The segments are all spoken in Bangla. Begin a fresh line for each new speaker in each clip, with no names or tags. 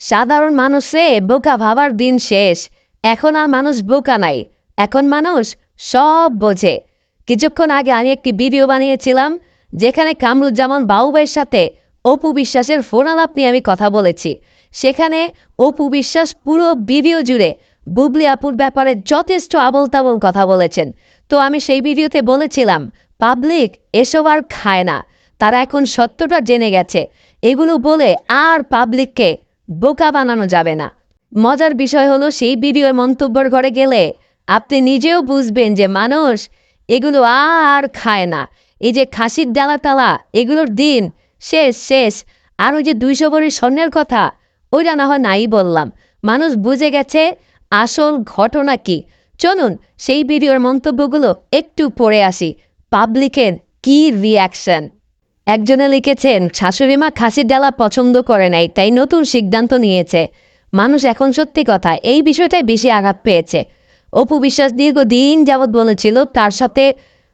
সাধারণ মানুষে বোকা ভাবার দিন শেষ। এখন আর মানুষ বোকা নাই। এখন মানুষ সব বোঝে। কিছুক্ষণ আগে আমি একটি ভিডিও বানিয়েছিলাম, যেখানে কামরুজ্জামান বাউবাইয়ের সাথে অপু বিশ্বাসের ফোন আলাপ নিয়ে আমি কথা বলেছি। সেখানে অপু বিশ্বাস পুরো ভিডিও জুড়ে বুবলি আপুর ব্যাপারে যথেষ্ট আবল তাবল কথা বলেছেন। তো আমি সেই ভিডিওতে বলেছিলাম, পাবলিক এসব আর খায় না। তারা এখন সত্যটা জেনে গেছে। এগুলো বলে আর পাবলিককে বোকা বানানো যাবে না। মজার বিষয় হলো সেই ভিডিওর মন্তব্যর ঘরে গেলে আপনি নিজেও বুঝবেন যে মানুষ এগুলো আর খায় না। এই যে খাসির ডালা তালা এগুলোর দিন শেষ শেষ। আর ওই যে দুইশো বড়ি স্বর্ণের কথা, ওইটা না হয় নাই বললাম। মানুষ বুঝে গেছে আসল ঘটনা কি। চলুন সেই ভিডিওর মন্তব্যগুলো একটু পড়ে আসি। পাবলিকের কি রিয়াকশন একজনে লিখেছেন শাশুড়ি মা খাসির ডালা পছন্দ করে নাই, তাই নতুন সিদ্ধান্ত নিয়েছে। মানুষ এখন সত্যি কথা, এই বিষয়টাই বেশি আঘাত পেয়েছে। অপু বিশ্বাস দীর্ঘদিন যাবৎ বলেছিল, তার সাথে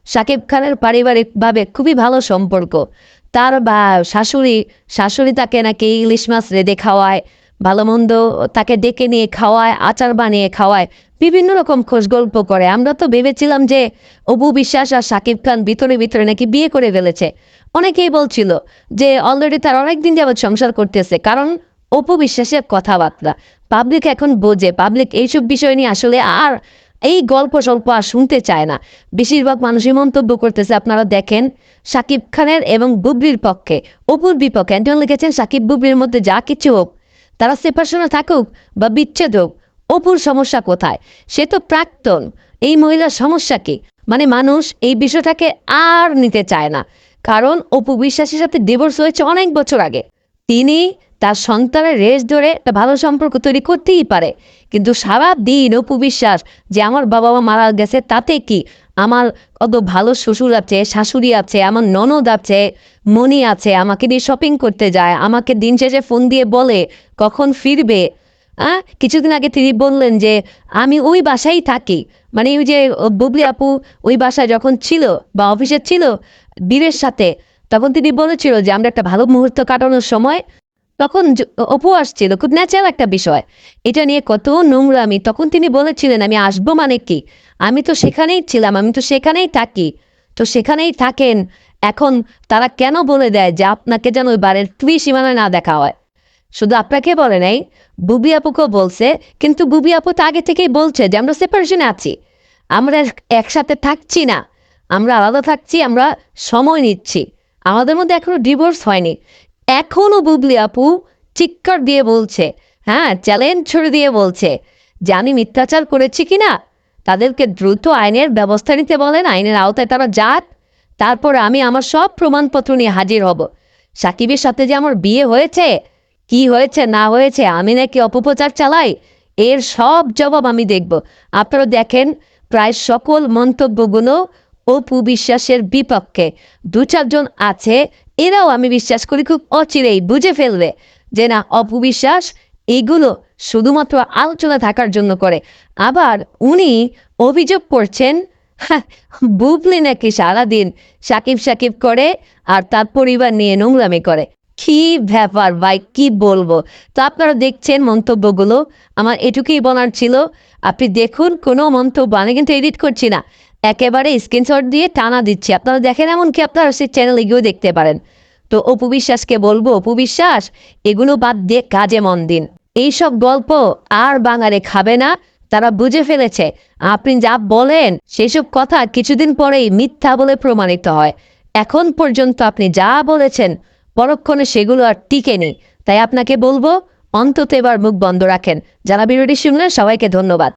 সাকিব খানের পারিবারিকভাবে খুবই ভালো সম্পর্ক। তার বা, শাশুড়ি শাশুড়ি তাকে নাকি ইলিশ মাছ রেঁধে খাওয়ায়, ভালো মন্দ তাকে ডেকে নিয়ে খাওয়ায়, আচার বানিয়ে খাওয়ায় বিভিন্ন রকম খোঁজ গল্প করে। আমরা তো ভেবেছিলাম যে অপু বিশ্বাস আর সাকিব খান ভিতরে ভিতরে নাকি বিয়ে করে ফেলেছে। অনেকেই বলছিল যে অলরেডি তার অনেকদিন যাবৎ সংসার করতেছে, কারণ অপু বিশ্বাসের কথাবার্তা। পাবলিক এখন বোঝে পাবলিক এইসব বিষয় নিয়ে আসলে আর এই গল্প স্বল্প আর শুনতে চায় না। বেশিরভাগ মানুষই মন্তব্য করতেছে, আপনারা দেখেন সাকিব খানের এবং বুবলির পক্ষে, অপুর বিপক্ষে একজন লিখেছেন, সাকিব বুবলির মধ্যে যা কিছু হোক, তারা সেপারেশনে থাকুক বা বিচ্ছেদ হোক অপুর সমস্যা কোথায়? সে তো প্রাক্তন। এই মহিলার সমস্যা কি? মানে মানুষ এই বিষয়টাকে আর নিতে চায় না। কারণ অপু বিশ্বাসের সাথে ডিভোর্স হয়েছে অনেক বছর আগে। তিনি তার সন্তানের রেস ধরে একটা ভালো সম্পর্ক তৈরি করতেই পারে। কিন্তু সারা দিন অপু বিশ্বাস যে আমার বাবা মা মারা গেছে, তাতে কি? আমার কত ভালো শ্বশুর আছে, শাশুড়ি আছে, আমার ননদ আছে মনি আছে, আমাকে দিয়ে শপিং করতে যায়, আমাকে দিন শেষে ফোন দিয়ে বলে, কখন ফিরবে? হ্যাঁ কিছুদিন আগে তিনি বললেন যে, আমি ওই বাসায় থাকি। মানে ওই যে বুবলি আপু ওই বাসায় যখন ছিল বা অফিসে ছিল বীরের সাথে, তখন তিনি বলেছিল যে, আমরা একটা ভালো মুহূর্ত কাটানোর সময়। তখন অপু আসছিল, খুব ন্যাচারাল একটা বিষয়। এটা নিয়ে কত নোংরামি। তখন তিনি বলেছিলেন, আমি আসব মানে কি? আমি তো সেখানেই ছিলাম, আমি তো সেখানেই থাকি। তো সেখানেই থাকেন। এখন তারা কেন বলে দেয় যে, আপনাকে যেন ওই বারের তুই সীমানায় না দেখা হয়? শুধু আপনাকে বলে নাই, বুবি আপুকেও বলছে, কিন্তু বুবি আপু তো আগে থেকেই বলছে যে আমরা সেপারেশনে আছি। আমরা একসাথে থাকছি না। আমরা আলাদা থাকছি, আমরা সময় নিচ্ছি। আমাদের মধ্যে এখনও ডিভোর্স হয়নি। এখনও বুবলি আপু চিৎকার দিয়ে বলছে হ্যাঁ চ্যালেঞ্জ ছড়ে দিয়ে বলছে যে আমি মিথ্যাচার করেছি কি না? তাদেরকে দ্রুত আইনের ব্যবস্থা নিতে বলেন, আইনের আওতায় তারা যাক। তারপর আমি আমার সব প্রমাণপত্র নিয়ে হাজির হব। সাকিবের সাথে যে আমার বিয়ে হয়েছে কি হয়েছে, না হয়েছে, আমি নাকি অপপ্রচার চালাই? এর সব জবাব আমি দেখব। আপনারা দেখেন, প্রায় সকল মন্তব্যগুলো অপু বিশ্বাসের বিপক্ষে। দু চারজন আছে, এরাও আমি বিশ্বাস করি খুব অচিরেই বুঝে ফেলবে যে না অপবিশ্বাস এগুলো শুধুমাত্র আলোচনা থাকার জন্য করে। আবার উনি অভিযোগ করছেন বুবলি নাকি সারাদিন সাকিব সাকিব করে আর তার পরিবার নিয়ে নোংরামি করে। কি ব্যাপার ভাই, কি বলব? তো আপনারা দেখছেন মন্তব্যগুলো, আমার এটুকুই বলার ছিল। আপনি দেখুন, কোনো মন্তব্য আমি কিন্তু এডিট করছি না। একেবারে স্ক্রিনশট দিয়ে টানা দিচ্ছি। আপনারা দেখেন এমনকি আপনারা সেই চ্যানেলে গিয়েও দেখতে পারেন। তো অপু বিশ্বাসকে বলব, অপু বিশ্বাস, এগুলো বাদ দিয়ে কাজে মন দিন। এইসব গল্প আর বাঙালি খাবে না, তারা বুঝে ফেলেছে। আপনি যা বলেন, সেসব কথা কিছুদিন পরেই মিথ্যা বলে প্রমাণিত হয়। এখন পর্যন্ত আপনি যা বলেছেন পরক্ষণে সেগুলো আর টিকে নেই। তাই আপনাকে বলব, অন্তত এবার মুখ বন্ধ রাখেন। যারা বিরোধী শুনলেন, সবাইকে ধন্যবাদ।